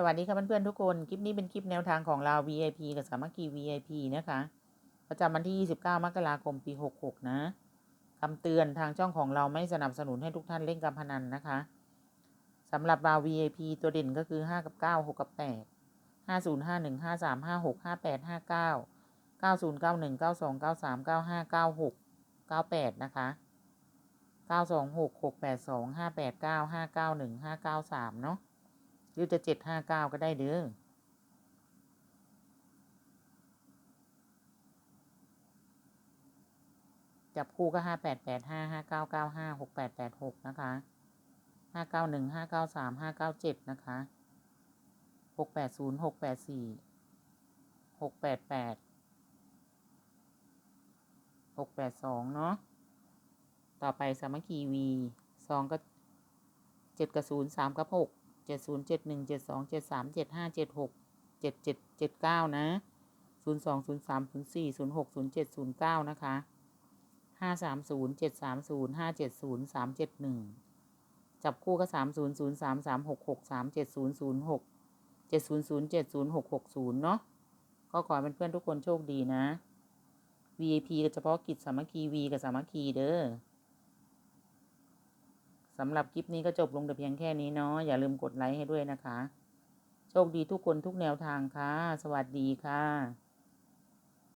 สวัสดีค่ะเพื่อนๆทุกคน คลิปนี้เป็นคลิปแนวทางของเรา VIP กับสามัคคี VIP นะคะ ประจำวันที่ 29 มกราคม ปี 66 นะคำเตือนทางช่องของเราไม่สนับสนุนให้ทุกท่านเล่นการพนันนะคะสำหรับเรา VIP ตัวเด่นก็คือ 5 กับ 9 6 กับ 8 50 51 53 56 58 59 90 91 92 93 95 96 98 นะคะ 926 682 589 591 593 เนาะ รือจะเจ็ดห้าเก้าก็ได้เด้อจับคู่ก็ห้าแปดแปดห้าห้าเก้าเก้าห้าหกแปดแปดหกนะคะห้าเก้าหนึ่งห้าเก้าสามห้าเก้าเจ็ดนะคะหกแปดศูนย์หกแปดสี่หกแปดแปดหกแปดสองเนาะต่อไปสามัคคีวีสองก็เจ็ดกับศูนย์สามกับหก เจ็ดศูนย์เจ็ดหนึ่งเจ็ดสองเจ็ดสามเจ็ดห้าเจ็ดหกเจ็ดเจ็ดเจ็ดเก้านะศูนย์สองศูนย์สามศูนย์สี่ศูนย์หกศูนย์เจ็ดศูนย์เก้านะคะห้าสามศูนย์เจ็ดสามศูนย์ห้าเจ็ดศูนย์สามเจ็ดหนึ่งจับคู่ก็สามศูนย์ศูนย์สามสามหกหกสามเจ็ดศูนย์ศูนย์หกเจ็ดศูนย์ศูนย์เจ็ดศูนย์หกหกศูนย์เนาะก็ขอให้เพื่อนๆทุกคนโชคดีนะ VIP เฉพาะกิจสามัคคี V กับสามัคคีเด้อ สำหรับคลิปนี้ก็จบลงแต่เพียงแค่นี้เนาะอย่าลืมกดไลค์ให้ด้วยนะคะ โชคดีทุกคนทุกแนวทางค่ะ สวัสดีค่ะ